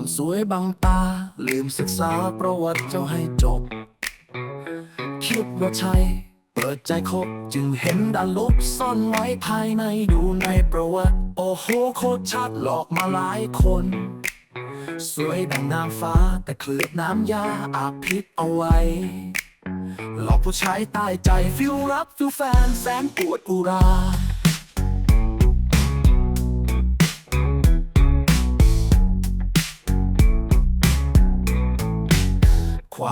ความสวยบังตา ลืมศึกษาประวัติเจ้าให้จบ คิดว่าใช่ เปิดใจคบจึงเห็นด้านลบซ่อนไว้ภายในดูในประวัติ โอ้โหโคตรชัดหลอกมาหลายคน สวยดังนางฟ้าแต่เคลือบน้ำยาอาบพิษเอาไว้ หลอกผู้ชายตายใจฟิลรักฟิลแฟนแสนปวดอุรา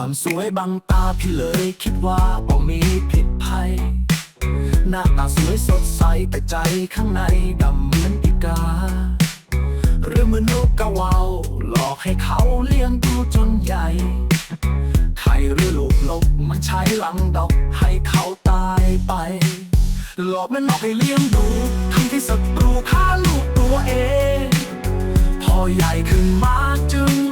ความสวยบังตาพี่เลยคิดว่าบ่มีผิดภัย หน้าตาสวยสดใสแต่ใจข้างในดำเหมือนอีกา หรือมนุษย์กะวาวหลอกให้เขาเลี้ยงดูจนใหญ่ไข่หรือลูกลบมันใช้หลังดอกให้เขาตายไป หลอกมันหลอกให้เลี้ยงดูทั้งที่ศัตรูฆ่าลูกตัวเอง พอใหญ่ขึ้นมาจึง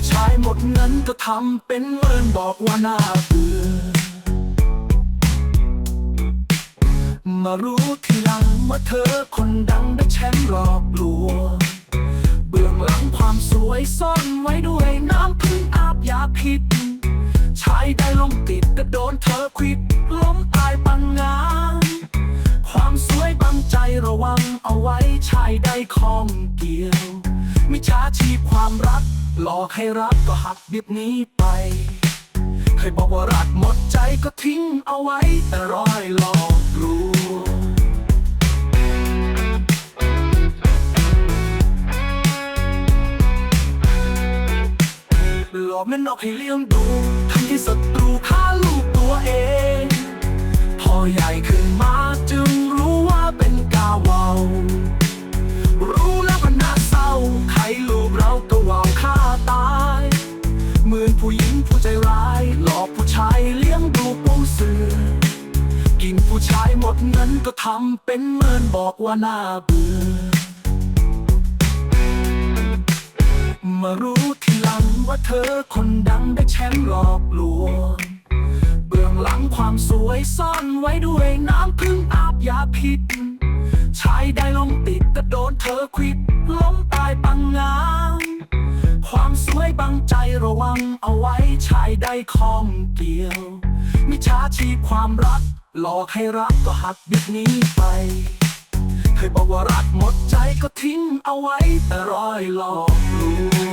ผู้ชายหมดเงินก็ทำเป็นเมินบอกว่าน่าเบื่อมารู้ทีหลังว่าเธอคนดังได้แชมป์หลอกลวงเบื้องหลังความสวยซ่อนไว้ด้วยน้ำพึ่งอาบยาพิษชายได้ลงติดแต่โดนเธอควิดล้มตายปังงานความสวยบังใจระวังเอาไว้ชายได้คล้องเกี่ยวมิจฉาชีพความรัก หลอกให้รักก็หักดิบนี้ไป เคยบอกว่ารักหมดใจก็ทิ้งเอาไว้ แต่รอยหลอกลวงหลอกแม่นอกให้เลี้ยงดูทั้งที่ศัตรูฆ่าลูกตัวเอง พอใหญ่ขึ้นมาจึง ดเงินก็ทำเป็นเมินบอกว่าน่าเบื่อมารู้ทีหลังว่าเธอคนดังได้แชมป์หลอกลวง เบื้องหลังความสวยซ่อนไว้ด้วยน้ำพึ่งอาบยาพิษชายได้ลงติดแต่โดนเธอควิดล้มตายปังงานความสวยบังใจระวังเอาไว้ชายได้คล้องเกี่ยวมิจฉาชีพความรัก หลอกให้รักก็หักดิบนี้ไป เคยบอกว่ารักหมดใจก็ทิ้งเอาไว้แต่รอยหลอกลวง